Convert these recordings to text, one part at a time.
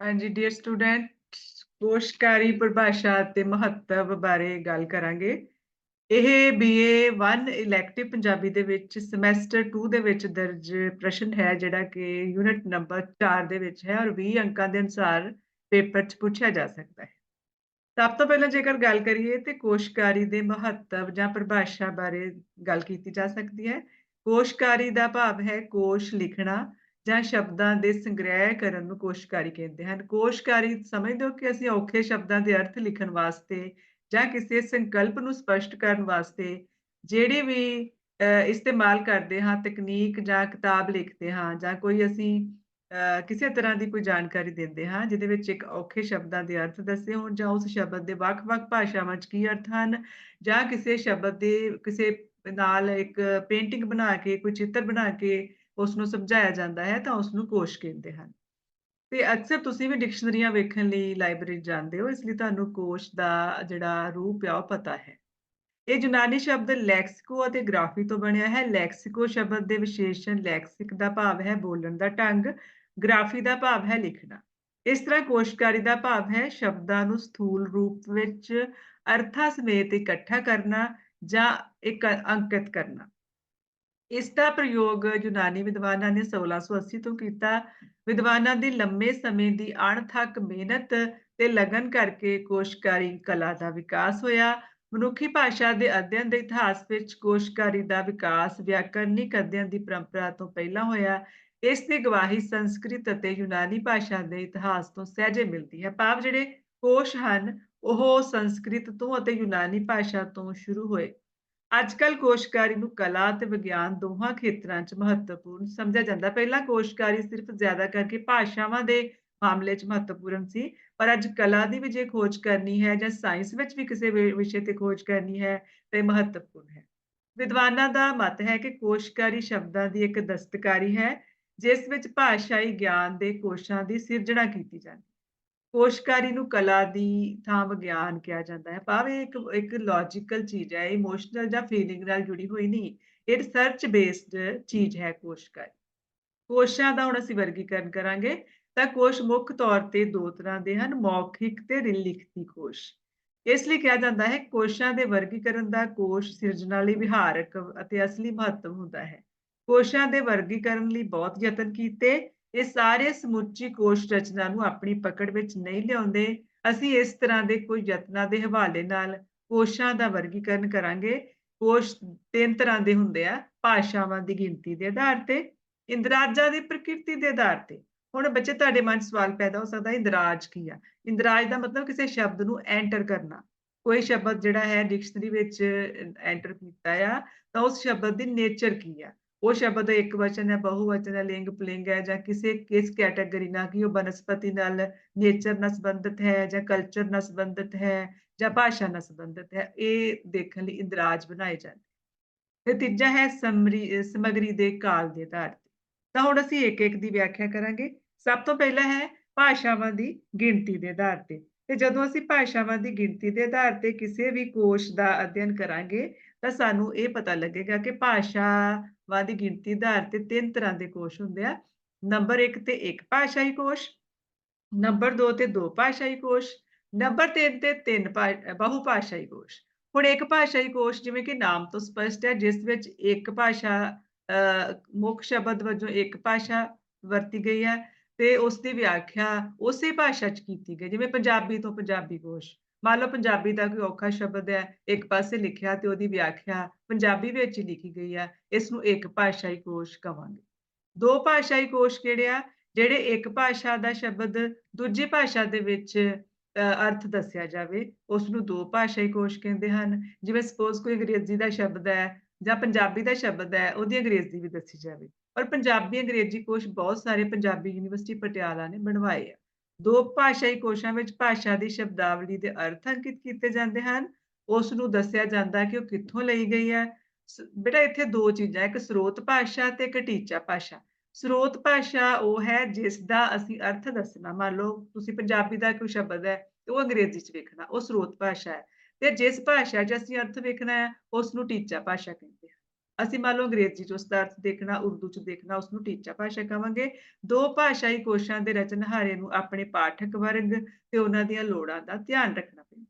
ਹਾਂਜੀ dear student ਕੋਸ਼ਕਾਰੀ ਪਰਿਭਾਸ਼ਾ ਤੇ ਮਹੱਤਵ ਬਾਰੇ ਗੱਲ ਕਰਾਂਗੇ। ਇਹ ਬੀਏ 1 ਇਲੈਕਟਿਵ ਪੰਜਾਬੀ ਦੇ ਵਿੱਚ ਸਮੈਸਟਰ 2 ਦੇ ਵਿੱਚ ਦਰਜ ਪ੍ਰਸ਼ਨ ਹੈ, ਜਿਹੜਾ ਕਿ ਯੂਨਿਟ ਨੰਬਰ 4 ਦੇ ਵਿੱਚ ਹੈ ਔਰ 20 ਅੰਕਾਂ ਦੇ ਅਨੁਸਾਰ ਪੇਪਰ 'ਚ ਪੁੱਛਿਆ ਜਾ ਸਕਦਾ ਹੈ। ਸਭ ਤੋਂ ਪਹਿਲਾਂ ਜੇਕਰ ਗੱਲ ਕਰੀਏ ਤੇ ਕੋਸ਼ਕਾਰੀ ਦੇ ਮਹੱਤਵ ਜਾਂ ਪਰਿਭਾਸ਼ਾ ਬਾਰੇ ਗੱਲ ਕੀਤੀ ਜਾ ਸਕਦੀ ਹੈ। ਕੋਸ਼ਕਾਰੀ ਦਾ ਭਾਵ ਹੈ ਕੋਸ਼ ਲਿਖਣਾ ਜਾਂ ਸ਼ਬਦਾਂ ਦੇ ਸੰਗ੍ਰਹਿ ਕਰਨ ਨੂੰ ਕੋਸ਼ਕਾਰੀ ਕਹਿੰਦੇ ਹਨ। ਕੋਸ਼ਕਾਰੀ ਸਮਝਦੇ ਹੋ ਕਿ ਅਸੀਂ ਔਖੇ ਸ਼ਬਦਾਂ ਦੇ ਅਰਥ ਲਿਖਣ ਵਾਸਤੇ ਜਾਂ ਕਿਸੇ ਸੰਕਲਪ ਨੂੰ ਸਪਸ਼ਟ ਕਰਨ ਵਾਸਤੇ ਜਿਹੜੇ ਵੀ ਇਸਤੇਮਾਲ ਕਰਦੇ ਹਾਂ, ਤਕਨੀਕ ਜਾਂ ਕਿਤਾਬ ਲਿਖਦੇ ਹਾਂ ਜਾਂ ਕੋਈ ਅਸੀਂ ਕਿਸੇ ਤਰ੍ਹਾਂ ਦੀ ਕੋਈ ਜਾਣਕਾਰੀ ਦਿੰਦੇ ਹਾਂ ਜਿਹਦੇ ਵਿੱਚ ਇੱਕ ਔਖੇ ਸ਼ਬਦਾਂ ਦੇ ਅਰਥ ਦੱਸੇ ਹੋਣ ਜਾਂ ਉਸ ਸ਼ਬਦ ਦੇ ਵੱਖ-ਵੱਖ ਭਾਸ਼ਾਵਾਂ 'ਚ ਕੀ ਅਰਥ ਹਨ ਜਾਂ ਕਿਸੇ ਸ਼ਬਦ ਦੇ, ਕਿਸੇ ਨਾਲ ਇੱਕ ਪੇਂਟਿੰਗ ਬਣਾ ਕੇ, ਕੋਈ ਚਿੱਤਰ ਬਣਾ ਕੇ ਉਸ ਨੂੰ ਸਮਝਾਇਆ ਜਾਂਦਾ ਹੈ, ਤਾਂ ਉਸ ਨੂੰ ਕੋਸ਼ ਕਹਿੰਦੇ ਹਨ। ਤੇ ਅਕਸਰ ਤੁਸੀਂ ਵੀ ਡਿਕਸ਼ਨਰੀਆਂ ਵੇਖਣ ਲਈ ਲਾਇਬ੍ਰੇਰੀ ਜਾਂਦੇ ਹੋ, ਇਸ ਲਈ ਤੁਹਾਨੂੰ ਕੋਸ਼ ਦਾ ਜਿਹੜਾ ਰੂਪ ਆ, ਉਹ ਪਤਾ ਹੈ। ਇਹ ਯੂਨਾਨੀ ਸ਼ਬਦ ਲੈਕਸਿਕੋ ਅਤੇ ਗ੍ਰਾਫੀ ਤੋਂ ਬਣਿਆ ਹੈ। ਲੈਕਸਿਕੋ ਸ਼ਬਦ ਦੇ ਵਿਸ਼ੇਸ਼ਣ ਲੈਕਸਿਕ ਦਾ ਭਾਵ ਹੈ ਬੋਲਣ ਦਾ ਢੰਗ, ਗ੍ਰਾਫੀ ਦਾ ਭਾਵ ਹੈ ਲਿਖਣਾ। ਇਸ ਤਰ੍ਹਾਂ ਕੋਸ਼ਕਾਰੀ ਦਾ ਭਾਵ ਹੈ ਸ਼ਬਦਾਂ ਨੂੰ ਸਥੂਲ ਰੂਪ ਵਿੱਚ ਅਰਥਾਂ ਸਮੇਤ ਇਕੱਠਾ ਕਰਨਾ ਜਾਂ ਇੱਕ ਅੰਕਿਤ ਕਰਨਾ। ਇਸ ਦਾ ਪ੍ਰਯੋਗ ਯੂਨਾਨੀ ਵਿਦਵਾਨਾਂ ਨੇ 1680 ਤੋਂ ਕੀਤਾ। ਵਿਦਵਾਨਾਂ ਦੀ ਲੰਮੇ ਸਮੇਂ ਦੀ ਅਣਥੱਕ ਮਿਹਨਤ ਤੇ ਲਗਨ ਕਰਕੇ ਕੋਸ਼ਕਾਰੀ ਕਲਾ ਦਾ ਵਿਕਾਸ ਹੋਇਆ। ਮਨੁੱਖੀ ਭਾਸ਼ਾ ਦੇ ਅਧਿਐਨ ਦੇ ਇਤਿਹਾਸ ਵਿੱਚ ਕੋਸ਼ਕਾਰੀ ਦਾ ਵਿਕਾਸ ਵਿਆਕਰਨਿਕ ਅਧਿਐਨ ਦੀ ਪਰੰਪਰਾ ਤੋਂ ਪਹਿਲਾਂ ਹੋਇਆ। ਇਸ ਦੀ ਗਵਾਹੀ ਸੰਸਕ੍ਰਿਤ ਅਤੇ ਯੂਨਾਨੀ ਭਾਸ਼ਾ ਦੇ ਇਤਿਹਾਸ ਤੋਂ ਸਹਿਜੇ ਮਿਲਦੀ ਹੈ। ਭਾਵ ਜਿਹੜੇ ਕੋਸ਼ ਹਨ, ਉਹ ਸੰਸਕ੍ਰਿਤ ਤੋਂ ਅਤੇ ਯੂਨਾਨੀ ਭਾਸ਼ਾ ਤੋਂ ਸ਼ੁਰੂ ਹੋਏ। ਅੱਜਕੱਲ ਕੋਸ਼ਕਾਰੀ ਨੂੰ ਕਲਾ ਤੇ ਵਿਗਿਆਨ ਦੋਹਾਂ ਖੇਤਰਾਂ 'ਚ ਮਹੱਤਵਪੂਰਨ ਸਮਝਿਆ ਜਾਂਦਾ। ਪਹਿਲਾਂ ਕੋਸ਼ਕਾਰੀ ਸਿਰਫ ਜ਼ਿਆਦਾ ਕਰਕੇ ਭਾਸ਼ਾਵਾਂ ਦੇ ਮਾਮਲੇ 'ਚ ਮਹੱਤਵਪੂਰਨ ਸੀ, ਪਰ ਅੱਜ ਕਲਾ ਦੀ ਵੀ ਜੇ ਖੋਜ ਕਰਨੀ ਹੈ ਜਾਂ ਸਾਇੰਸ ਵਿੱਚ ਵੀ ਕਿਸੇ ਵਿਸ਼ੇ ਤੇ ਖੋਜ ਕਰਨੀ ਹੈ, ਤੇ ਮਹੱਤਵਪੂਰਨ ਹੈ। ਵਿਦਵਾਨਾਂ ਦਾ ਮਤ ਹੈ ਕਿ ਕੋਸ਼ਕਾਰੀ ਸ਼ਬਦਾਂ ਦੀ ਇੱਕ ਦਸਤਕਾਰੀ ਹੈ, ਜਿਸ ਵਿੱਚ ਭਾਸ਼ਾਈ ਗਿਆਨ ਦੇ ਕੋਸ਼ਾਂ ਦੀ ਸਿਰਜਣਾ ਕੀਤੀ ਜਾਂਦੀ ਕੋਸ਼ਕਾਰੀ ਨੂੰ ਕਲਾ ਦੀ ਥਾਂ ਵਿਗਿਆਨ ਕਿਹਾ ਜਾਂਦਾ ਹੈ। ਭਾਵੇਂ ਇੱਕ ਇੱਕ ਲੌਜੀਕਲ ਚੀਜ਼ ਹੈ ਇਮੋਸ਼ਨਲ ਜਾਂ ਫੀਲਿੰਗ ਨਾਲ ਜੁੜੀ ਹੋਈ ਨਹੀਂ, ਇਹ ਰਿਸਰਚ ਬੇਸਡ ਚੀਜ਼ ਹੈ ਕੋਸ਼ਕਾਰੀ। ਕੋਸ਼ਾਂ ਦਾ ਹੁਣ ਅਸੀਂ ਵਰਗੀਕਰਨ ਕਰਾਂਗੇ, ਤਾਂ ਕੋਸ਼ ਮੁੱਖ ਤੌਰ ਤੇ ਦੋ ਤਰ੍ਹਾਂ ਦੇ ਹਨ, ਮੌਖਿਕ ਤੇ ਲਿਖਤੀ ਕੋਸ਼। ਇਸ ਲਈ ਕਿਹਾ ਜਾਂਦਾ ਹੈ, ਕੋਸ਼ਾਂ ਦੇ ਵਰਗੀਕਰਨ ਦਾ ਕੋਸ਼ ਸਿਰਜਣਾ ਲਈ ਵਿਹਾਰਕ ਅਤੇ ਅਸਲੀ ਮਹੱਤਵ ਹੁੰਦਾ ਹੈ। ਕੋਸ਼ਾਂ ਦੇ ਵਰਗੀਕਰਨ ਲਈ ਬਹੁਤ ਯਤਨ ਕੀਤੇ ਇਹ ਸਾਰੇ ਸਮੁੱਚੀ ਕੋਸ਼ ਰਚਨਾ ਨੂੰ ਆਪਣੀ ਪਕੜ ਵਿੱਚ ਨਹੀਂ ਲਿਆਉਂਦੇ। ਅਸੀਂ ਇਸ ਤਰ੍ਹਾਂ ਦੇ ਕੋਈ ਯਤਨਾਂ ਦੇ ਹਵਾਲੇ ਨਾਲ ਕੋਸ਼ਾਂ ਦਾ ਵਰਗੀਕਰਨ ਕਰਾਂਗੇ। ਕੋਸ਼ ਤਿੰਨ ਤਰ੍ਹਾਂ ਦੇ ਹੁੰਦੇ ਆ, ਭਾਸ਼ਾਵਾਂ ਦੀ ਗਿਣਤੀ ਦੇ ਆਧਾਰ ਤੇ, ਇੰਦਰਾਜਾਂ ਦੀ ਪ੍ਰਕਿਰਤੀ ਦੇ ਆਧਾਰ ਤੇ। ਹੁਣ ਬੱਚੇ, ਤੁਹਾਡੇ ਮਨ 'ਚ ਸਵਾਲ ਪੈਦਾ ਹੋ ਸਕਦਾ, ਇੰਦਰਾਜ ਕੀ ਆ? ਇੰਦਰਾਜ ਦਾ ਮਤਲਬ ਕਿਸੇ ਸ਼ਬਦ ਨੂੰ ਐਂਟਰ ਕਰਨਾ। ਕੋਈ ਸ਼ਬਦ ਜਿਹੜਾ ਹੈ, ਡਿਕਸ਼ਨਰੀ ਵਿੱਚ ਐਂਟਰ ਕੀਤਾ ਆ, ਤਾਂ ਉਸ ਸ਼ਬਦ ਦੀ ਨੇਚਰ ਕੀ ਆ? ਉਹ ਸ਼ਬਦ ਇੱਕ ਵਚਨ ਹੈ ਬਹੁਵਚਨ ਹੈ ਲਿੰਗ ਪੁਲਿੰਗ ਹੈ ਜਾਂ ਕਿਸੇ ਕਿਸ ਕੈਟਾਗਰੀ ਨਾਲ ਕਿ ਉਹ ਬਨਸਪਤੀ ਨਾਲ ਨੇਚਰ ਨਾਲ ਸੰਬੰਧਿਤ ਹੈ ਜਾਂ ਕਲਚਰ ਨਾਲ ਸੰਬੰਧਿਤ ਹੈ ਜਾਂ ਭਾਸ਼ਾ ਨਾਲ ਸੰਬੰਧਿਤ ਹੈ ਇਹ ਦੇਖਣ ਲਈ ਇੰਦਰਾਜ ਬਣਾਏ ਜਾਂਦੇ ਤੇ ਤੀਜਾ ਹੈ ਸਮਰੀ ਸਮਗਰੀ ਦੇ ਕਾਲ ਦੇ ਆਧਾਰ ਤੇ ਤਾਂ ਹੁਣ ਅਸੀਂ ਇੱਕ ਇੱਕ ਦੀ ਵਿਆਖਿਆ ਕਰਾਂਗੇ ਸਭ ਤੋਂ ਪਹਿਲਾਂ ਹੈ ਭਾਸ਼ਾਵਾਂ ਦੀ ਗਿਣਤੀ ਦੇ ਆਧਾਰ ਤੇ ਤੇ ਜਦੋਂ ਅਸੀਂ ਭਾਸ਼ਾਵਾਂ ਦੀ ਗਿਣਤੀ ਦੇ ਆਧਾਰ ਤੇ ਕਿਸੇ ਵੀ ਕੋਸ਼ ਦਾ ਅਧਿਐਨ ਕਰਾਂਗੇ ਤਾਂ ਸਾਨੂੰ ਇਹ ਪਤਾ ਲੱਗੇਗਾ ਕਿ ਭਾਸ਼ਾਵਾਂ ਦੀ ਗਿਣਤੀ ਦੇ ਆਧਾਰ ਤੇ ਤਿੰਨ ਤਰ੍ਹਾਂ ਦੇ ਕੋਸ਼ ਹੁੰਦੇ ਆ। ਨੰਬਰ 1 ਤੇ ਇੱਕ ਭਾਸ਼ਾਈ ਕੋਸ਼, ਨੰਬਰ 2 ਤੇ ਦੋ ਭਾਸ਼ਾਈ ਕੋਸ਼, ਨੰਬਰ 3 ਤੇ ਤਿੰਨ ਬਹੁ ਭਾਸ਼ਾਈ ਕੋਸ਼। ਹੁਣ ਇੱਕ ਭਾਸ਼ਾਈ ਕੋਸ਼ ਜਿਵੇਂ ਕਿ ਨਾਮ ਤੋਂ ਸਪਸ਼ਟ ਹੈ, ਜਿਸ ਵਿੱਚ ਇੱਕ ਭਾਸ਼ਾ ਮੁੱਖ ਸ਼ਬਦ ਵਜੋਂ ਇੱਕ ਭਾਸ਼ਾ ਵਰਤੀ ਗਈ ਹੈ ਤੇ ਉਸ ਦੀ ਵਿਆਖਿਆ ਉਸੇ ਭਾਸ਼ਾ 'ਚ ਕੀਤੀ ਗਈ, ਜਿਵੇਂ ਪੰਜਾਬੀ ਤੋਂ ਪੰਜਾਬੀ ਕੋਸ਼। ਮੰਨ ਲਓ ਪੰਜਾਬੀ ਦਾ ਕੋਈ ਔਖਾ ਸ਼ਬਦ ਹੈ, ਇੱਕ ਪਾਸੇ ਲਿਖਿਆ ਤੇ ਉਹਦੀ ਵਿਆਖਿਆ ਪੰਜਾਬੀ ਵਿੱਚ ਹੀ ਲਿਖੀ ਗਈ ਹੈ ਇਸ ਨੂੰ ਇੱਕ ਭਾਸ਼ਾਈ ਕੋਸ਼ ਕਹਾਂਗੇ ਦੋ ਭਾਸ਼ਾਈ ਕੋਸ਼ ਕਿਹੜੇ ਆ? ਜਿਹੜੇ ਇੱਕ ਭਾਸ਼ਾ ਦਾ ਸ਼ਬਦ ਦੂਜੀ ਭਾਸ਼ਾ ਦੇ ਵਿੱਚ ਅਰਥ ਦੱਸਿਆ ਜਾਵੇ ਉਸ ਨੂੰ ਦੋ ਭਾਸ਼ਾਈ ਕੋਸ਼ ਕਹਿੰਦੇ ਹਨ। ਜਿਵੇਂ ਸਪੋਜ਼ ਕੋਈ ਅੰਗਰੇਜ਼ੀ ਦਾ ਸ਼ਬਦ ਹੈ ਜਾਂ ਪੰਜਾਬੀ ਦਾ ਸ਼ਬਦ ਹੈ, ਉਹਦੀ ਅੰਗਰੇਜ਼ੀ ਵੀ ਦੱਸੀ ਜਾਵੇ। ਪਰ ਪੰਜਾਬੀ ਅੰਗਰੇਜ਼ੀ ਕੋਸ਼ ਬਹੁਤ ਸਾਰੇ ਪੰਜਾਬੀ ਯੂਨੀਵਰਸਿਟੀ ਪਟਿਆਲਾ ਨੇ ਬਣਵਾਏ ਆ। ਦੋ ਭਾਸ਼ਾਈ ਕੋਸ਼ਾਂ ਵਿੱਚ ਭਾਸ਼ਾ ਦੀ ਸ਼ਬਦਾਵਲੀ ਦੇ ਅਰਥ ਅੰਕਿਤ ਕੀਤੇ ਜਾਂਦੇ ਹਨ। ਉਸ ਨੂੰ ਦੱਸਿਆ ਜਾਂਦਾ ਕਿ ਉਹ ਕਿੱਥੋਂ ਲਈ ਗਈ ਹੈ। ਬੇਟਾ, ਇੱਥੇ ਦੋ ਚੀਜ਼ਾਂ, ਇੱਕ ਸਰੋਤ ਭਾਸ਼ਾ ਤੇ ਇੱਕ ਟੀਚਾ ਭਾਸ਼ਾ। ਸਰੋਤ ਭਾਸ਼ਾ ਉਹ ਹੈ ਜਿਸ ਦਾ ਅਸੀਂ ਅਰਥ ਦੱਸਣਾ। ਮੰਨ ਲਓ, ਤੁਸੀਂ ਪੰਜਾਬੀ ਦਾ ਕੋਈ ਸ਼ਬਦ ਹੈ ਤੇ ਉਹ ਅੰਗਰੇਜ਼ੀ 'ਚ ਵੇਖਣਾ, ਉਹ ਸਰੋਤ ਭਾਸ਼ਾ ਹੈ। ਤੇ ਜਿਸ ਭਾਸ਼ਾ 'ਚ ਅਸੀਂ ਅਰਥ ਵੇਖਣਾ ਹੈ ਉਸ ਨੂੰ ਟੀਚਾ ਭਾਸ਼ਾ ਕਹਿੰਦੇ ਹਨ। ਅਸੀਂ ਮੰਨ ਲਓ ਅੰਗਰੇਜ਼ੀ 'ਚ ਉਸਦਾ ਅਰਥ ਦੇਖਣਾ, ਉਰਦੂ 'ਚ ਦੇਖਣਾ, ਉਸਨੂੰ ਟੀਚਾ ਭਾਸ਼ਾ ਕਹਾਂਗੇ ਦੋ ਭਾਸ਼ਾਈ ਕੋਸ਼ਾਂ ਦੇ ਰਚਨਹਾਰੇ ਨੂੰ ਆਪਣੇ ਪਾਠਕ ਵਰਗ ਤੇ ਉਹਨਾਂ ਦੀਆਂ ਲੋੜਾਂ ਦਾ ਧਿਆਨ ਰੱਖਣਾ ਪੈਂਦਾ।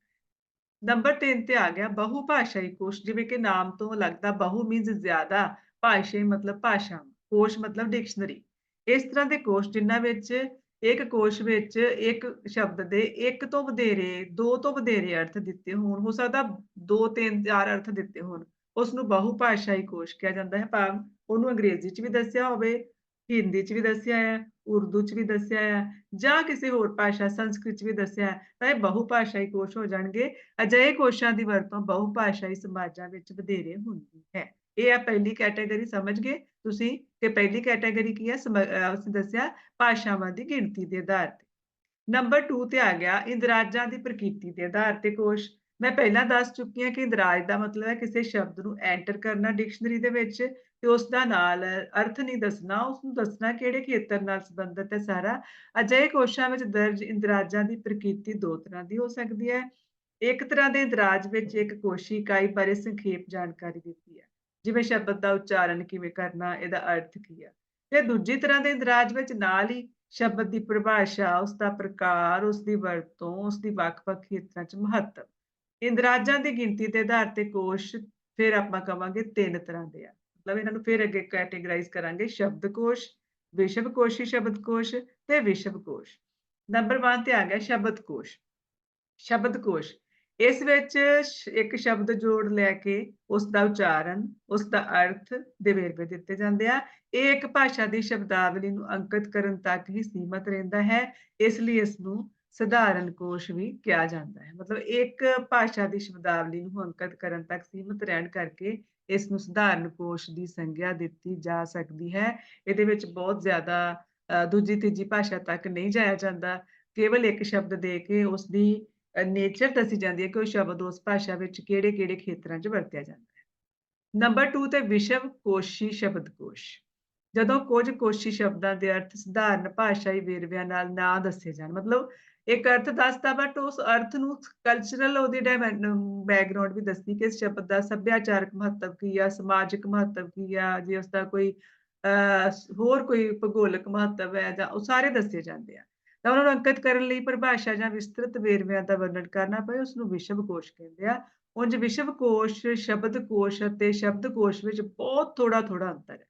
ਨੰਬਰ 3 ਤੇ ਆ ਗਿਆ ਬਹੁ ਭਾਸ਼ਾਈ ਕੋਸ਼ ਜਿਵੇਂ ਕਿ ਨਾਮ ਤੋਂ ਲੱਗਦਾ ਬਹੁ ਮੀਨਸ ਜ਼ਿਆਦਾ, ਭਾਸ਼ਾਈ ਮਤਲਬ ਭਾਸ਼ਾ, ਕੋਸ਼ ਮਤਲਬ ਡਿਕਸ਼ਨਰੀ। ਇਸ ਤਰ੍ਹਾਂ ਦੇ ਕੋਸ਼ ਜਿਨ੍ਹਾਂ ਵਿੱਚ ਇੱਕ ਕੋਸ਼ ਵਿੱਚ ਇੱਕ ਸ਼ਬਦ ਦੇ ਇੱਕ ਤੋਂ ਵਧੇਰੇ, ਦੋ ਤੋਂ ਵਧੇਰੇ ਅਰਥ ਦਿੱਤੇ ਹੋਣ, ਹੋ ਸਕਦਾ 2, 3, 4 ਅਰਥ ਦਿੱਤੇ ਹੋਣ, ਉਸ ਨੂੰ ਬਹੁ ਭਾਸ਼ਾਈ ਕੋਸ਼ ਕਿਹਾ ਜਾਂਦਾ ਹੈ। ਭਾਵ ਉਹਨੂੰ ਅੰਗਰੇਜ਼ੀ 'ਚ ਵੀ ਦੱਸਿਆ ਹੋਵੇ, ਹਿੰਦੀ 'ਚ ਵੀ ਦੱਸਿਆ ਹੈ, ਉਰਦੂ 'ਚ ਵੀ ਦੱਸਿਆ ਹੈ ਜਾਂ ਕਿਸੇ ਹੋਰ ਭਾਸ਼ਾ ਸੰਸਕ੍ਰਿਤ 'ਚ ਵੀ ਦੱਸਿਆ ਹੈ, ਤਾਂ ਇਹ ਬਹੁ ਭਾਸ਼ਾਈ ਕੋਸ਼ ਹੋ ਜਾਣਗੇ। ਅਜਿਹੇ ਕੋਸ਼ਾਂ ਦੀ ਵਰਤੋਂ ਬਹੁ ਭਾਸ਼ਾਈ ਸਮਾਜਾਂ ਵਿੱਚ ਵਧੇਰੇ ਹੁੰਦੀ ਹੈ। ਇਹ ਆ ਪਹਿਲੀ ਕੈਟਾਗਰੀ ਸਮਝ ਗਏ ਤੁਸੀਂ ਕਿ ਪਹਿਲੀ ਕੈਟਾਗਰੀ ਕੀ ਹੈ ਸਮ ਅਸੀਂ ਦੱਸਿਆ ਭਾਸ਼ਾਵਾਂ ਦੀ ਗਿਣਤੀ ਦੇ ਆਧਾਰ ਤੇ। ਨੰਬਰ 2 ਤੇ ਆ ਗਿਆ ਇੰਦਰਾਜਾਂ ਦੀ ਪ੍ਰਕਿਰਤੀ ਦੇ ਆਧਾਰ ਤੇ ਕੋਸ਼। ਮੈਂ ਪਹਿਲਾਂ ਦੱਸ ਚੁੱਕੀ ਹਾਂ ਕਿ ਇੰਦਰਾਜ ਦਾ ਮਤਲਬ ਹੈ ਕਿਸੇ ਸ਼ਬਦ ਨੂੰ ਐਂਟਰ ਕਰਨਾ ਡਿਕਸ਼ਨਰੀ ਦੇ ਵਿੱਚ ਤੇ ਉਸ ਦਾ ਨਾਲ ਅਰਥ ਨਹੀਂ ਦੱਸਣਾ, ਉਸਨੂੰ ਦੱਸਣਾ ਕਿਹੜੇ ਖੇਤਰ ਨਾਲ ਸੰਬੰਧਿਤ ਹੈ ਸਾਰਾ। ਅਜਿਹੇ ਕੋਸ਼ਾਂ ਵਿੱਚ ਦਰਜ ਇੰਦਰਾਜਾਂ ਦੀ ਪ੍ਰਕਿਰਤੀ ਦੋ ਤਰ੍ਹਾਂ ਦੀ ਹੋ ਸਕਦੀ ਹੈ। ਇੱਕ ਤਰ੍ਹਾਂ ਦੇ ਇੰਦਰਾਜ ਵਿੱਚ ਇੱਕ ਕੋਸ਼ੀ ਇਕਾਈ ਬਾਰੇ ਸੰਖੇਪ ਜਾਣਕਾਰੀ ਦਿੱਤੀ ਹੈ। ਜਿਵੇਂ ਸ਼ਬਦ ਦਾ ਉਚਾਰਨ ਕਿਵੇਂ ਕਰਨਾ, ਇਹਦਾ ਅਰਥ ਕੀ ਹੈ। ਤੇ ਦੂਜੀ ਤਰ੍ਹਾਂ ਦੇ ਇੰਦਰਾਜ ਵਿੱਚ ਨਾਲ ਹੀ ਸ਼ਬਦ ਦੀ ਪਰਿਭਾਸ਼ਾ, ਉਸਦਾ ਪ੍ਰਕਾਰ, ਉਸਦੀ ਵਰਤੋਂ, ਉਸਦੀ ਵੱਖ-ਵੱਖ ਖੇਤਰਾਂ 'ਚ ਮਹੱਤਵ। ਇੰਦਰਾਜਾਂ ਦੀ ਗਿਣਤੀ ਦੇ ਆਧਾਰ ਤੇ ਕੋਸ਼ ਫਿਰ ਆਪਾਂ ਕਵਾਂਗੇ ਤਿੰਨ ਤਰ੍ਹਾਂ ਦੇ ਆ। ਮਤਲਬ ਇਹਨਾਂ ਨੂੰ ਫਿਰ ਅੱਗੇ ਕੈਟੇਗਰਾਈਜ਼ ਕਰਾਂਗੇ ਸ਼ਬਦਕੋਸ਼, ਵਿਸ਼ਵਕੋਸ਼ੀ ਸ਼ਬਦਕੋਸ਼ ਤੇ ਵਿਸ਼ਵਕੋਸ਼। ਨੰਬਰ 1 ਤੇ ਆ ਗਿਆ ਸ਼ਬਦਕੋਸ਼। ਸ਼ਬਦਕੋਸ਼ ਇਸ ਵਿੱਚ ਇੱਕ ਸ਼ਬਦ ਜੋੜ ਲੈ ਕੇ ਉਸ ਦਾ ਉਚਾਰਨ, ਉਸ ਦਾ ਅਰਥ ਦੇ ਵੇਰਵੇ ਦਿੱਤੇ ਜਾਂਦੇ ਆ। ਇਹ ਇੱਕ ਭਾਸ਼ਾ ਦੀ ਸ਼ਬਦਾਵਲੀ ਨੂੰ ਅੰਕਿਤ ਕਰਨ ਤੱਕ ਹੀ ਸੀਮਤ ਰਹਿੰਦਾ ਹੈ। ਇਸ ਲਈ ਇਸ ਨੂੰ ਸਧਾਰਨ ਕੋਸ਼ ਵੀ ਕਿਹਾ ਜਾਂਦਾ ਹੈ। ਮਤਲਬ ਇੱਕ ਭਾਸ਼ਾ ਦੀ ਸ਼ਬਦਾਵਲੀ ਨੂੰ ਅੰਕਿਤ ਕਰਨ ਤੱਕ ਸੀਮਤ ਰਹਿਣ ਕਰਕੇ ਇਸ ਨੂੰ ਸਧਾਰਨ ਕੋਸ਼ ਦੀ ਸੰਗਿਆ ਦਿੱਤੀ ਜਾ ਸਕਦੀ ਹੈ। ਇਹਦੇ ਵਿੱਚ ਬਹੁਤ ਜ਼ਿਆਦਾ ਦੂਜੀ ਤੀਜੀ ਭਾਸ਼ਾ ਤੱਕ ਨਹੀਂ ਜਾਇਆ ਜਾਂਦਾ। ਕੇਵਲ ਇੱਕ ਸ਼ਬਦ ਦੇ ਕੇ ਉਸਦੀ ਅ, ਨੇਚਰ ਦੱਸੀ ਜਾਂਦੀ ਹੈ ਕਿ ਉਹ ਸ਼ਬਦ ਉਸ ਭਾਸ਼ਾ ਵਿੱਚ ਕਿਹੜੇ-ਕਿਹੜੇ ਖੇਤਰਾਂ 'ਚ ਵਰਤਿਆ ਜਾਂਦਾ ਹੈ। ਨੰਬਰ 2 ਤੇ ਵਿਸ਼ਵ ਵਿਸ਼ਵਕੋਸ਼ੀ ਸ਼ਬਦਕੋਸ਼। ਜਦੋਂ ਕੁਝ ਕੋਸ਼ੀ ਸ਼ਬਦਾਂ ਦੇ ਅਰਥ ਸਧਾਰਨ ਭਾਸ਼ਾਈ ਵੇਰਵਿਆਂ ਨਾਲ ਨਾ ਦੱਸੇ ਜਾਣ ਮਤਲਬ ਇੱਕ ਅਰਥ ਦੱਸਦਾ ਬਟ ਉਸ ਅਰਥ ਨੂੰ ਕਲਚਰਲ ਉਹਦੀ ਡਾਇਮੈਨ ਬੈਕਗਰਾਉਂਡ ਵੀ ਦੱਸਦੀ ਕਿ ਇਸ ਸ਼ਬਦ ਦਾ ਸੱਭਿਆਚਾਰਕ ਮਹੱਤਵ ਕੀ ਆ, ਸਮਾਜਿਕ ਮਹੱਤਵ ਕੀ ਆ, ਜੇ ਉਸਦਾ ਕੋਈ ਅ, ਹੋਰ ਕੋਈ ਭੂਗੋਲਿਕ ਮਹੱਤਵ ਹੈ ਜਾਂ ਉਹ ਸਾਰੇ ਦੱਸੇ ਜਾਂਦੇ ਆ। ਤਾਂ ਉਹਨਾਂ ਨੂੰ ਅੰਕਿਤ ਕਰਨ ਲਈ ਪਰਿਭਾਸ਼ਾ ਜਾਂ ਵਿਸਤ੍ਰਿਤ ਵੇਰਵਿਆਂ ਦਾ ਵਰਣਨ ਕਰਨਾ ਪਏ ਉਸਨੂੰ ਵਿਸ਼ਵਕੋਸ਼ ਕਹਿੰਦੇ ਆ। ਉਂਝ ਵਿਸ਼ਵਕੋਸ਼, ਸ਼ਬਦਕੋਸ਼ ਅਤੇ ਸ਼ਬਦਕੋਸ਼ ਵਿੱਚ ਬਹੁਤ ਥੋੜਾ-ਥੋੜਾ ਅੰਤਰ ਹੈ।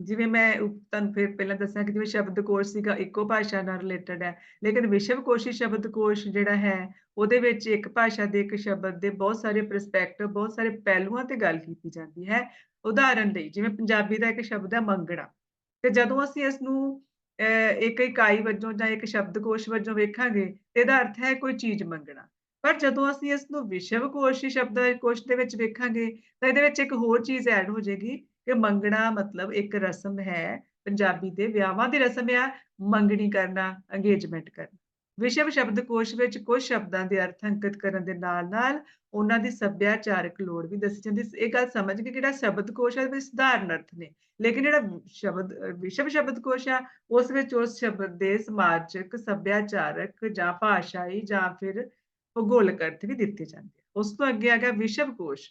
ਜਿਵੇਂ ਮੈਂ ਤੁਹਾਨੂੰ ਫਿਰ ਪਹਿਲਾਂ ਦੱਸਿਆ ਕਿ ਜਿਵੇਂ ਸ਼ਬਦਕੋਸ਼ ਸੀਗਾ ਇੱਕੋ ਭਾਸ਼ਾ ਨਾਲ ਰਿਲੇਟਡ ਹੈ। ਲੇਕਿਨ ਵਿਸ਼ਵਕੋਸ਼ੀ ਸ਼ਬਦਕੋਸ਼ ਜਿਹੜਾ ਹੈ ਉਹਦੇ ਵਿੱਚ ਇੱਕ ਭਾਸ਼ਾ ਦੇ ਇੱਕ ਸ਼ਬਦ ਦੇ ਬਹੁਤ ਸਾਰੇ ਪਰਸਪੈਕਟਿਵ, ਬਹੁਤ ਸਾਰੇ ਪਹਿਲੂਆਂ ਤੇ ਗੱਲ ਕੀਤੀ ਜਾਂਦੀ ਹੈ। ਉਦਾਹਰਨ ਲਈ ਜਿਵੇਂ ਪੰਜਾਬੀ ਦਾ ਇੱਕ ਸ਼ਬਦ ਹੈ ਮੰਗਣਾ ਤੇ ਜਦੋਂ ਅਸੀਂ ਇਸ ਨੂੰ ਇੱਕ ਇਕਾਈ ਵਜੋਂ ਜਾਂ ਇੱਕ ਸ਼ਬਦਕੋਸ਼ ਵਜੋਂ ਵੇਖਾਂਗੇ ਤੇ ਇਹਦਾ ਅਰਥ ਹੈ ਕੋਈ ਚੀਜ਼ ਮੰਗਣਾ। ਪਰ ਜਦੋਂ ਅਸੀਂ ਇਸ ਨੂੰ ਵਿਸ਼ਵਕੋਸ਼ੀ ਸ਼ਬਦਕੋਸ਼ ਦੇ ਵਿੱਚ ਵੇਖਾਂਗੇ ਤਾਂ ਇਹਦੇ ਵਿੱਚ ਇੱਕ ਹੋਰ ਚੀਜ਼ ਐਡ ਹੋ ਜਾਏਗੀ ਕਿ ਮੰਗਣਾ ਮਤਲਬ ਇੱਕ ਰਸਮ ਹੈ। ਪੰਜਾਬੀ ਦੇ ਵਿਆਹਾਂ ਦੀ ਰਸਮ ਆ ਮੰਗਣੀ ਕਰਨਾ, ਅੰਗੇਜਮੈਂਟ ਕਰਨਾ। ਵਿਸ਼ਵ ਸ਼ਬਦਕੋਸ਼ ਵਿੱਚ ਕੁਝ ਸ਼ਬਦਾਂ ਦੇ ਅਰਥ ਅੰਕਿਤ ਕਰਨ ਦੇ ਨਾਲ-ਨਾਲ ਉਹਨਾਂ ਦੀ ਸੱਭਿਆਚਾਰਕ ਲੋੜ ਵੀ ਦੱਸੀ ਜਾਂਦੀ। ਇਹ ਗੱਲ ਸਮਝ ਕੇ ਜਿਹੜਾ ਸ਼ਬਦਕੋਸ਼ ਹੈ ਇਹਦੇ ਵਿੱਚ ਸਧਾਰਨ ਅਰਥ ਨੇ। ਲੇਕਿਨ ਜਿਹੜਾ ਸ਼ਬਦ ਅ, ਵਿਸ਼ਵ ਸ਼ਬਦਕੋਸ਼ ਆ ਉਸ ਵਿੱਚ ਉਸ ਸ਼ਬਦ ਦੇ ਸਮਾਜਿਕ, ਸੱਭਿਆਚਾਰਕ ਜਾਂ ਭਾਸ਼ਾਈ ਜਾਂ ਫਿਰ ਭੂਗੋਲਿਕ ਅਰਥ ਵੀ ਦਿੱਤੇ ਜਾਂਦੇ ਉਸ ਤੋਂ ਅੱਗੇ ਆ ਗਿਆ ਵਿਸ਼ਵਕੋਸ਼।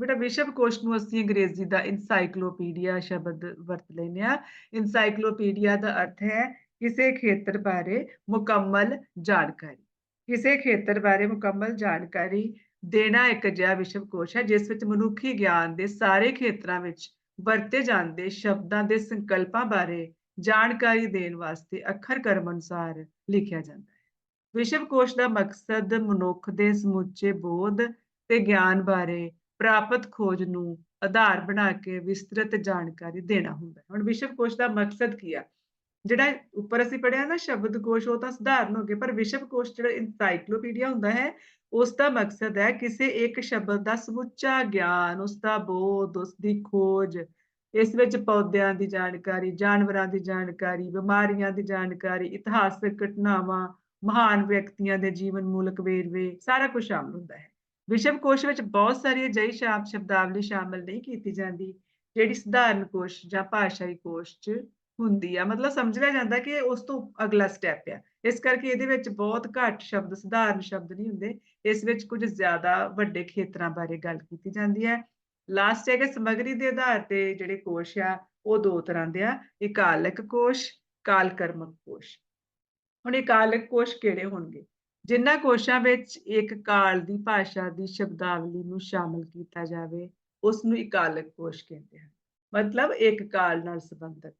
ਬੇਟਾ ਵਿਸ਼ਵਕੋਸ਼ ਨੂੰ ਅਸੀਂ ਅੰਗਰੇਜ਼ੀ ਦਾ ਇਨਸਾਈਕਲੋਪੀਡੀਆ ਸ਼ਬਦ ਵਰਤ ਲੈਂਦੇ ਆ। ਇਨਸਾਈਕਲੋਪੀਡੀਆ ਦਾ ਅਰਥ ਹੈ ਕਿਸੇ ਖੇਤਰ ਬਾਰੇ ਮੁਕੰਮਲ ਜਾਣਕਾਰੀ। ਕਿਸੇ ਖੇਤਰ ਬਾਰੇ ਮੁਕੰਮਲ ਜਾਣਕਾਰੀ ਦੇਣਾ ਇੱਕ ਅਜਿਹਾ ਵਿਸ਼ਵਕੋਸ਼ ਹੈ, ਜਿਸ ਵਿੱਚ ਮਨੁੱਖੀ ਗਿਆਨ ਦੇ ਸਾਰੇ ਖੇਤਰਾਂ ਵਿੱਚ ਵਰਤੇ ਜਾਂਦੇ ਸ਼ਬਦਾਂ ਦੇ ਸੰਕਲਪਾਂ ਬਾਰੇ ਜਾਣਕਾਰੀ ਦੇਣ ਵਾਸਤੇ ਅੱਖਰ ਕਰਮ ਅਨੁਸਾਰ ਲਿਖਿਆ ਜਾਂਦਾ ਹੈ। ਵਿਸ਼ਵਕੋਸ਼ ਦਾ ਮਕਸਦ ਮਨੁੱਖ ਦੇ ਸਮੁੱਚੇ ਬੋਧ ਤੇ ਗਿਆਨ ਬਾਰੇ ਪ੍ਰਾਪਤ ਖੋਜ ਨੂੰ ਆਧਾਰ ਬਣਾ ਕੇ ਵਿਸਤ੍ਰਿਤ ਜਾਣਕਾਰੀ ਦੇਣਾ ਹੁੰਦਾ ਹੈ। ਹੁਣ ਵਿਸ਼ਵਕੋਸ਼ ਦਾ ਮਕਸਦ ਕੀ ਆ? ਜਿਹੜਾ ਉੱਪਰ ਅਸੀਂ ਪੜ੍ਹਿਆ ਨਾ ਸ਼ਬਦ ਕੋਸ਼ ਉਹ ਤਾਂ ਸਧਾਰਨ ਹੋ ਗਏ ਪਰ ਵਿਸ਼ਵ ਕੋਸ਼ ਜਿਹੜਾ ਇਨਸਾਈਕਲੋਪੀਡੀਆ ਹੁੰਦਾ ਹੈ ਉਸ ਦਾ ਮਕਸਦ ਹੈ ਕਿਸੇ ਇੱਕ ਸ਼ਬਦ ਦਾ ਸਮੁੱਚਾ ਗਿਆਨ, ਉਸਦਾ ਬੋਧ, ਉਸਦੀ ਖੋਜ, ਇਸ ਵਿੱਚ ਪੌਦਿਆਂ ਦੀ ਜਾਣਕਾਰੀ, ਜਾਨਵਰਾਂ ਦੀ ਜਾਣਕਾਰੀ, ਬਿਮਾਰੀਆਂ ਦੀ ਜਾਣਕਾਰੀ, ਇਤਿਹਾਸਕ ਘਟਨਾਵਾਂ, ਮਹਾਨ ਵਿਅਕਤੀਆਂ ਦੇ ਜੀਵਨ ਮੂਲਕ ਵੇਰਵੇ ਸਾਰਾ ਕੁਝ ਸ਼ਾਮਲ ਹੁੰਦਾ ਹੈ। ਵਿਸ਼ਵ ਕੋਸ਼ ਵਿੱਚ ਬਹੁਤ ਸਾਰੀ ਅਜਿਹੀ ਸ਼ਾਬ ਸ਼ਬਦਾਵਲੀ ਸ਼ਾਮਲ ਨਹੀਂ ਕੀਤੀ ਜਾਂਦੀ, ਜਿਹੜੀ ਸਧਾਰਨ ਕੋਸ਼ ਜਾਂ ਭਾਸ਼ਾਈ ਕੋਸ਼ 'ਚ ਹੁੰਦੀ ਆ। ਮਤਲਬ ਸਮਝ ਲਿਆ ਜਾਂਦਾ ਕਿ ਉਸ ਤੋਂ ਅਗਲਾ ਸਟੈਪ ਆ। ਇਸ ਕਰਕੇ ਇਹਦੇ ਵਿੱਚ ਬਹੁਤ ਘੱਟ ਸ਼ਬਦ, ਸਧਾਰਨ ਸ਼ਬਦ ਨਹੀਂ ਹੁੰਦੇ। ਇਸ ਵਿੱਚ ਕੁਝ ਜ਼ਿਆਦਾ ਵੱਡੇ ਖੇਤਰਾਂ ਬਾਰੇ ਗੱਲ ਕੀਤੀ ਜਾਂਦੀ ਹੈ। ਲਾਸਟ ਹੈਗਾ ਸਮੱਗਰੀ ਦੇ ਆਧਾਰ ਤੇ ਜਿਹੜੇ ਕੋਸ਼ ਆ, ਉਹ ਦੋ ਤਰ੍ਹਾਂ ਦੇ ਆ ਇਕਾਲਕ ਕੋਸ਼, ਕਾਲਕਰਮਕ ਕੋਸ਼ ਹੁਣ ਇਕਾਲਕ ਕੋਸ਼ ਕਿਹੜੇ ਹੋਣਗੇ ਜਿਨ੍ਹਾਂ ਕੋਸ਼ਾਂ ਵਿੱਚ ਇੱਕ ਕਾਲ ਦੀ ਭਾਸ਼ਾ ਦੀ ਸ਼ਬਦਾਵਲੀ ਨੂੰ ਸ਼ਾਮਲ ਕੀਤਾ ਜਾਵੇ, ਉਸ ਨੂੰ ਇਕਾਲਕ ਕੋਸ਼ ਕਹਿੰਦੇ ਹਨ। ਮਤਲਬ ਇੱਕ ਕਾਲ ਨਾਲ ਸੰਬੰਧਿਤ।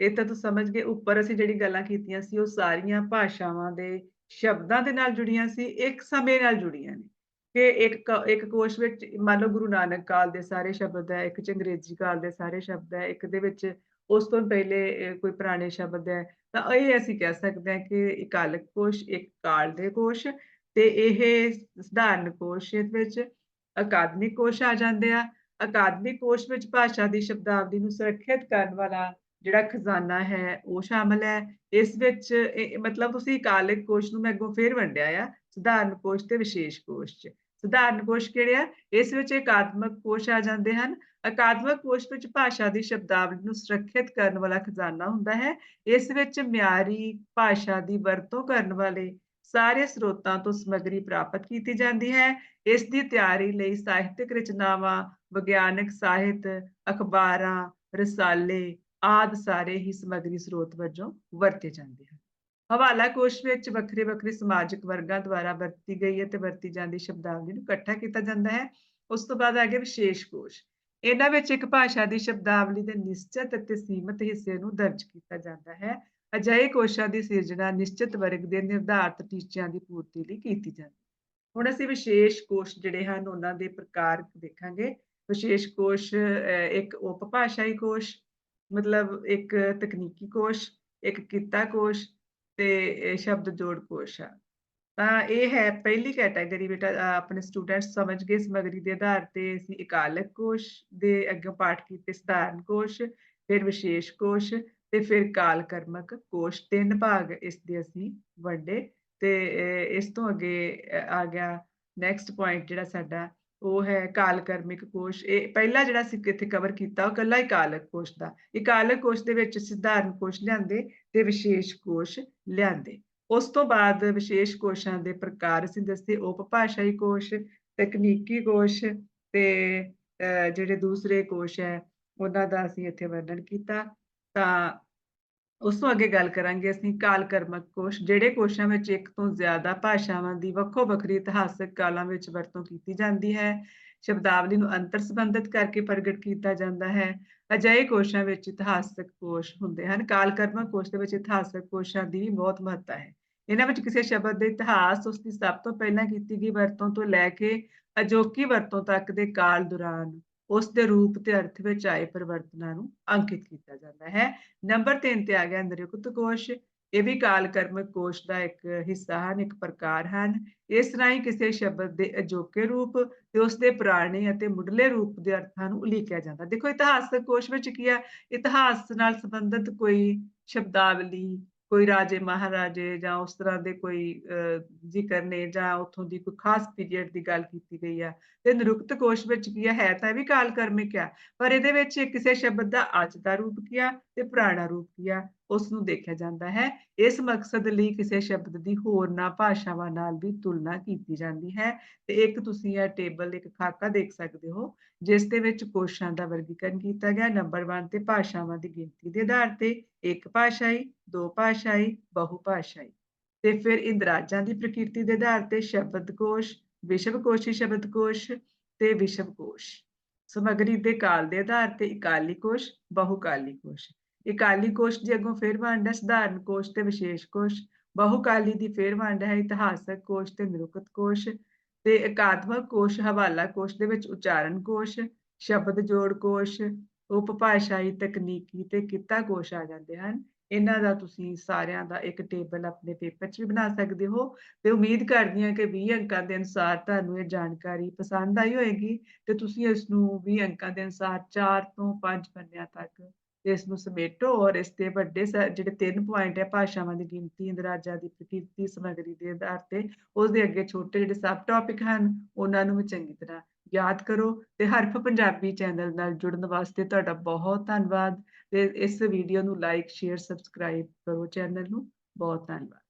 ਇਹ ਤਾਂ ਤੁਸੀਂ ਸਮਝ ਗਏ, ਉੱਪਰ ਅਸੀਂ ਜਿਹੜੀ ਗੱਲਾਂ ਕੀਤੀਆਂ ਸੀ, ਉਹ ਸਾਰੀਆਂ ਭਾਸ਼ਾਵਾਂ ਦੇ ਸ਼ਬਦਾਂ ਦੇ ਨਾਲ ਜੁੜੀਆਂ ਸੀ, ਇੱਕ ਸਮੇਂ ਨਾਲ ਜੁੜੀਆਂ ਨੇ। ਕਿ ਇੱਕ ਇੱਕ ਕੋਸ਼ ਵਿੱਚ, ਮੰਨ ਲਓ ਗੁਰੂ ਨਾਨਕ ਕਾਲ ਦੇ ਸਾਰੇ ਸ਼ਬਦ ਹੈ, ਇੱਕ ਚ ਅੰਗਰੇਜ਼ੀ ਕਾਲ ਦੇ ਸਾਰੇ ਸ਼ਬਦ ਹੈ, ਇੱਕ ਦੇ ਵਿੱਚ ਉਸ ਤੋਂ ਪਹਿਲੇ ਕੋਈ ਪੁਰਾਣੇ ਸ਼ਬਦ ਹੈ, ਤਾਂ ਇਹ ਅਸੀਂ ਕਹਿ ਸਕਦੇ ਹਾਂ ਕਿ ਇਕਾਲਕ ਕੋਸ਼, ਇੱਕ ਕਾਲ ਦੇ ਕੋਸ਼ ਤੇ ਇਹ ਸਧਾਰਨ ਕੋਸ਼ ਵਿੱਚ ਅਕਾਦਮਿਕ ਕੋਸ਼ ਆ ਜਾਂਦੇ ਆ। ਅਕਾਦਮਿਕ ਕੋਸ਼ ਵਿੱਚ ਭਾਸ਼ਾ ਦੀ ਸ਼ਬਦਾਵਲੀ ਨੂੰ ਸੁਰੱਖਿਅਤ ਕਰਨ ਵਾਲਾ ਜਿਹੜਾ ਖਜ਼ਾਨਾ ਹੈ, ਉਹ ਸ਼ਾਮਲ ਹੈ। ਇਸ ਵਿੱਚ ਮਤਲਬ ਤੁਸੀਂ ਇਕਾਲਿਕ ਕੋਸ਼ ਨੂੰ ਮੈਂ ਅੱਗੋਂ ਫੇਰ ਵੰਡਿਆ ਆ, ਸਧਾਰਨ ਕੋਸ਼ ਤੇ ਵਿਸ਼ੇਸ਼ ਕੋਸ਼ ਚ। ਸਧਾਰਨ ਕੋਸ਼ ਕਿਹੜੇ ਆ? ਇਸ ਵਿੱਚ ਇਕਾਤਮਕ ਕੋਸ਼ ਆ ਜਾਂਦੇ ਹਨ। ਅਕਾਦਮਿਕ ਕੋਸ਼ ਵਿੱਚ ਭਾਸ਼ਾ ਦੀ ਸ਼ਬਦਾਵਲੀ ਨੂੰ ਸੁਰੱਖਿਅਤ ਕਰਨ ਵਾਲਾ ਖਜ਼ਾਨਾ ਹੁੰਦਾ ਹੈ। ਇਸ ਵਿੱਚ ਮਿਆਰੀ ਭਾਸ਼ਾ ਦੀ ਵਰਤੋਂ ਕਰਨ ਵਾਲੇ ਸਾਰੇ ਸਰੋਤਾਂ ਤੋਂ ਸਮੱਗਰੀ ਪ੍ਰਾਪਤ ਕੀਤੀ ਜਾਂਦੀ ਹੈ। ਇਸ ਦੀ ਤਿਆਰੀ ਲਈ ਸਾਹਿਤਕ ਰਚਨਾਵਾਂ, ਵਿਗਿਆਨਕ ਸਾਹਿਤ, ਅਖਬਾਰਾਂ, ਰਸਾਲੇ ਆਦ ਸਾਰੇ ਹੀ ਸਮੱਗਰੀ ਸਰੋਤ ਵਜੋਂ ਵਰਤੇ ਜਾਂਦੇ ਹਨ। ਹਵਾਲਾ ਕੋਸ਼ ਵਿੱਚ ਵੱਖਰੇ ਵੱਖਰੇ ਸਮਾਜਿਕ ਵਰਗਾਂ ਦੁਆਰਾ ਵਰਤੀ ਗਈ ਹੈ ਅਤੇ ਵਰਤੀ ਜਾਂਦੀ ਸ਼ਬਦਾਵਲੀ ਨੂੰ ਇਕੱਠਾ ਕੀਤਾ ਜਾਂਦਾ ਹੈ। ਉਸ ਤੋਂ ਬਾਅਦ ਆ ਗਿਆ ਵਿਸ਼ੇਸ਼ ਕੋਸ਼। ਇਹਨਾਂ ਵਿੱਚ ਇੱਕ ਭਾਸ਼ਾ ਦੀ ਸ਼ਬਦਾਵਲੀ ਦੇ ਨਿਸ਼ਚਿਤ ਅਤੇ ਸੀਮਤ ਹਿੱਸੇ ਨੂੰ ਦਰਜ ਕੀਤਾ ਜਾਂਦਾ ਹੈ। ਅਜਿਹੇ ਕੋਸ਼ਾਂ ਦੀ ਸਿਰਜਣਾ ਨਿਸ਼ਚਿਤ ਵਰਗ ਦੇ ਨਿਰਧਾਰਤ ਟੀਚਿਆਂ ਦੀ ਪੂਰਤੀ ਲਈ ਕੀਤੀ ਜਾਂਦੀ ਹੁਣ ਅਸੀਂ ਵਿਸ਼ੇਸ਼ ਕੋਸ਼ ਜਿਹੜੇ ਹਨ, ਉਹਨਾਂ ਦੇ ਪ੍ਰਕਾਰ ਦੇਖਾਂਗੇ। ਵਿਸ਼ੇਸ਼ ਕੋਸ਼ ਇੱਕ ਉਪਭਾਸ਼ਾਈ ਕੋਸ਼, ਮਤਲਬ ਇੱਕ ਤਕਨੀਕੀ ਕੋਸ਼, ਇੱਕ ਕਿੱਤਾ ਕੋਸ਼ ਤੇ ਸ਼ਬਦ ਜੋੜ ਕੋਸ਼ ਆ ਤਾਂ ਇਹ ਹੈ ਪਹਿਲੀ ਕੈਟਾਗਰੀ ਬੇਟਾ ਆਪਣੇ ਸਟੂਡੈਂਟਸ ਸਮਝ ਗਏ ਸਮਗਰੀ ਦੇ ਆਧਾਰ ਤੇ। ਅਸੀਂ ਇਕਾਲਕ ਕੋਸ਼ ਦੇ ਅੱਗੇ ਪਾਠ ਕੀਤੇ, ਸਧਾਰਨ ਕੋਸ਼ ਫਿਰ ਵਿਸ਼ੇਸ਼ ਕੋਸ਼ ਤੇ ਫਿਰ ਕਾਲ ਕਰਮਕ ਕੋਸ਼ ਤਿੰਨ ਭਾਗ ਇਸ ਦੇ ਅਸੀਂ ਵੰਡੇ। ਤੇ ਇਸ ਤੋਂ ਅੱਗੇ ਆ ਗਿਆ ਨੈਕਸਟ ਪੁਆਇੰਟ ਜਿਹੜਾ ਸਾਡਾ ਉਹ ਹੈ ਕਾਲਕਰਮਿਕ ਕੋਸ਼। ਇਹ ਪਹਿਲਾ ਜਿਹੜਾ ਸੀ ਇੱਥੇ ਕਵਰ ਕੀਤਾ, ਉਹ ਕੱਲਾ ਇਕਾਲਕ ਕੋਸ਼ ਦਾ। ਇਕਾਲਕ ਕੋਸ਼ ਦੇ ਵਿੱਚ ਸਧਾਰਨ ਕੋਸ਼ ਲਿਆਂਦੇ ਤੇ ਵਿਸ਼ੇਸ਼ ਕੋਸ਼ ਲਿਆਂਦੇ। ਉਸ ਤੋਂ ਬਾਅਦ ਵਿਸ਼ੇਸ਼ ਕੋਸ਼ਾਂ ਦੇ ਪ੍ਰਕਾਰ ਅਸੀਂ ਦੱਸੇ, ਉਪਭਾਸ਼ਾਈ ਕੋਸ਼, ਤਕਨੀਕੀ ਕੋਸ਼ ਤੇ ਜਿਹੜੇ ਦੂਸਰੇ ਕੋਸ਼ ਹੈ, ਉਹਨਾਂ ਦਾ ਅਸੀਂ ਇੱਥੇ ਵਰਣਨ ਕੀਤਾ। ਤਾਂ ਉਸ ਤੋਂ ਅੱਗੇ ਗੱਲ ਕਰਾਂਗੇ ਅਸੀਂ ਕਾਲ ਕਰਮਕ ਕੋਸ਼, ਜਿਹੜੇ ਕੋਸ਼ਾਂ ਵਿੱਚ ਇੱਕ ਤੋਂ ਜ਼ਿਆਦਾ ਭਾਸ਼ਾਵਾਂ ਦੀ ਵੱਖੋ ਵੱਖਰੀ ਇਤਿਹਾਸਕ ਕਾਲਾਂ ਵਿੱਚ ਵਰਤੋਂ ਕੀਤੀ ਜਾਂਦੀ ਹੈ, ਸ਼ਬਦਾਵਲੀ ਨੂੰ ਅੰਤਰ ਸੰਬੰਧਿਤ ਕਰਕੇ ਪ੍ਰਗਟ ਕੀਤਾ ਜਾਂਦਾ ਹੈ, ਅਜਿਹੇ ਕੋਸ਼ਾਂ ਵਿੱਚ ਇਤਿਹਾਸਕ ਕੋਸ਼ ਹੁੰਦੇ ਹਨ ਕਾਲ ਕਰਮਕ ਕੋਸ਼ ਦੇ ਵਿੱਚ ਇਤਿਹਾਸਕ ਕੋਸ਼ਾਂ ਦੀ ਵੀ ਬਹੁਤ ਮਹੱਤਤਾ ਹੈ। ਇਹਨਾਂ ਵਿੱਚ ਕਿਸੇ ਸ਼ਬਦ ਦੇ ਇਤਿਹਾਸ ਉਸ ਦੀ ਸਭ ਤੋਂ ਪਹਿਲਾਂ ਕੀਤੀ ਗਈ ਵਰਤੋਂ ਤੋਂ ਲੈ ਕੇ ਅਜੋਕੀ ਵਰਤੋਂ ਤੱਕ ਦੇ ਕਾਲ ਦੌਰਾਨ ਉਸ ਦੇ ਰੂਪ ਤੇ ਅਰਥ ਵਿੱਚ ਆਏ ਪਰਿਵਰਤਨਾਂ ਨੂੰ ਅੰਕਿਤ ਕੀਤਾ ਜਾਂਦਾ ਹੈ। ਨੰਬਰ 3 ਤੇ ਆ ਗਿਆ ਨਿਰੁਕਤ ਕੋਸ਼। ਇਹ ਵੀ ਕਾਲ ਕੋਸ਼ ਦਾ ਇੱਕ ਹਿੱਸਾ ਹਨ, ਇੱਕ ਪ੍ਰਕਾਰ ਹਨ। ਇਸ ਰਾਹੀਂ ਕਿਸੇ ਸ਼ਬਦ ਦੇ ਅਜੋਕੇ ਰੂਪ ਤੇ ਉਸ ਦੇ ਪੁਰਾਣੇ ਅਤੇ ਮੁੱਢਲੇ ਰੂਪ ਦੇ ਅਰਥਾਂ ਨੂੰ ਉਲੀਕਿਆ ਜਾਂਦਾ। ਦੇਖੋ ਇਤਿਹਾਸਕ ਕੋਸ਼ ਵਿੱਚ ਕੀ ਹੈ ਇਤਿਹਾਸ ਨਾਲ ਸੰਬੰਧਿਤ ਕੋਈ ਸ਼ਬਦਾਵਲੀ ਕੋਈ ਰਾਜੇ ਮਹਾਰਾਜੇ ਜਾਂ ਉਸ ਤਰ੍ਹਾਂ ਦੇ ਕੋਈ ਜ਼ਿਕਰ ਨੇ ਜਾਂ ਉਥੋਂ ਦੀ ਕੋਈ ਖਾਸ ਪੀਰੀਅਡ ਦੀ ਗੱਲ ਕੀਤੀ ਗਈ ਆ, ਤੇ ਨਿਰੁਕਤ ਕੋਸ਼ ਵਿੱਚ ਕੀ ਹੈ ਤਾਂ ਵੀ ਕਾਲ ਕਰਮਿਕ ਆ, ਪਰ ਇਹਦੇ ਵਿੱਚ ਕਿਸੇ ਸ਼ਬਦ ਦਾ ਅੱਜ ਦਾ ਰੂਪ ਕੀ ਆ ਤੇ ਪੁਰਾਣਾ ਰੂਪ ਕੀ ਆ ਉਸ ਨੂੰ ਦੇਖਿਆ ਜਾਂਦਾ ਹੈ। ਇਸ ਮਕਸਦ ਲਈ ਕਿਸੇ ਸ਼ਬਦ ਦੀ ਹੋਰਨਾਂ ਭਾਸ਼ਾਵਾਂ ਨਾਲ ਵੀ ਤੁਲਨਾ ਕੀਤੀ ਜਾਂਦੀ ਹੈ। ਤੇ ਇੱਕ ਤੁਸੀਂ ਇਹ ਟੇਬਲ, ਇੱਕ ਖਾਕਾ ਦੇਖ ਸਕਦੇ ਹੋ, ਜਿਸ ਦੇ ਵਿੱਚ ਕੋਸ਼ਾਂ ਦਾ ਵਰਗੀਕਰਨ ਕੀਤਾ ਗਿਆ। ਨੰਬਰ 1 ਤੇ ਭਾਸ਼ਾਵਾਂ ਦੀ ਗਿਣਤੀ ਦੇ ਆਧਾਰ ਤੇ ਇੱਕ ਭਾਸ਼ਾਈ, ਦੋ ਭਾਸ਼ਾਈ, ਬਹੁ ਭਾਸ਼ਾਈ। ਤੇ ਫਿਰ ਇੰਦਰਾਜਾਂ ਦੀ ਪ੍ਰਕਿਰਤੀ ਦੇ ਆਧਾਰ ਤੇ ਸ਼ਬਦਕੋਸ਼ ਵਿਸ਼ਵਕੋਸ਼ੀ ਸ਼ਬਦਕੋਸ਼ ਤੇ ਵਿਸ਼ਵਕੋਸ਼ ਸਮਗਰੀ ਦੇ ਕਾਲ ਦੇ ਆਧਾਰ ਤੇ ਇਕਾਲੀ ਕੋਸ਼, ਬਹੁਕਾਲੀ ਕੋਸ਼। ਇਕਾਲੀ ਕੋਸ਼ ਦੀ ਅੱਗੋਂ ਫੇਰ ਵੰਡ ਹੈ, ਸਧਾਰਨ ਕੋਸ਼ ਤੇ ਵਿਸ਼ੇਸ਼ ਕੋਸ਼। ਬਹੁਕਾਲੀ ਦੀ ਫੇਰ ਵੰਡ ਹੈ, ਇਤਿਹਾਸਕ ਕੋਸ਼ ਤੇ ਨਿਰੁਕਤ ਕੋਸ਼। ਤੇ ਇਕਾਤਮਕ ਕੋਸ਼, ਹਵਾਲਾ ਕੋਸ਼ ਦੇ ਵਿੱਚ ਉਚਾਰਨ ਕੋਸ਼, ਸ਼ਬਦ ਜੋੜ ਕੋਸ਼, ਉਪਭਾਸ਼ਾਈ ਤਕਨੀਕੀ ਤੇ ਕਿੱਤਾ ਕੋਸ਼ ਆ ਜਾਂਦੇ ਹਨ। ਇਹਨਾਂ ਦਾ ਤੁਸੀਂ ਸਾਰਿਆਂ ਦਾ ਇੱਕ ਟੇਬਲ ਆਪਣੇ ਪੇਪਰ 'ਚ ਵੀ ਬਣਾ ਸਕਦੇ ਹੋ। ਤੇ ਉਮੀਦ ਕਰਦੀ ਹਾਂ ਕਿ 20 ਅੰਕਾਂ ਦੇ ਅਨੁਸਾਰ ਤੁਹਾਨੂੰ ਇਹ ਜਾਣਕਾਰੀ ਪਸੰਦ ਆਈ ਹੋਵੇਗੀ ਤੇ ਤੁਸੀਂ ਇਸ ਨੂੰ 20 ਅੰਕਾਂ ਦੇ ਅਨੁਸਾਰ 4 ਤੋਂ 5 ਪੰਨਿਆਂ ਤੱਕ ਇਸ ਨੂੰ ਸਮੇਟੋ ਔਰ ਇਸ ਤੇ ਵੱਡੇ ਜਿਹੜੇ ਤਿੰਨ ਪੁਆਇੰਟ ਹੈ, ਭਾਸ਼ਾਵਾਂ ਦੀ ਗਿਣਤੀ, ਇੰਦਰਾਜਾ ਦੀ ਪ੍ਰਕਿਰਤੀ, ਸਮਗਰੀ ਦੇ ਆਧਾਰ ਤੇ ਉਸ ਦੇ ਅੱਗੇ ਛੋਟੇ ਜਿਹੜੇ ਸਬ ਟੌਪਿਕ ਹਨ, ਉਹਨਾਂ ਨੂੰ ਵੀ ਚੰਗੀ ਤਰ੍ਹਾਂ ਯਾਦ ਕਰੋ ਤੇ ਹਰਫ ਪੰਜਾਬੀ ਚੈਨਲ ਨਾਲ ਜੁੜਨ ਵਾਸਤੇ ਤੁਹਾਡਾ ਬਹੁਤ ਧੰਨਵਾਦ ਤੇ ਇਸ ਵੀਡੀਓ ਨੂੰ ਲਾਈਕ ਸ਼ੇਅਰ ਸਬਸਕ੍ਰਾਈਬ ਕਰੋ ਚੈਨਲ ਨੂੰ। ਬਹੁਤ ਧੰਨਵਾਦ।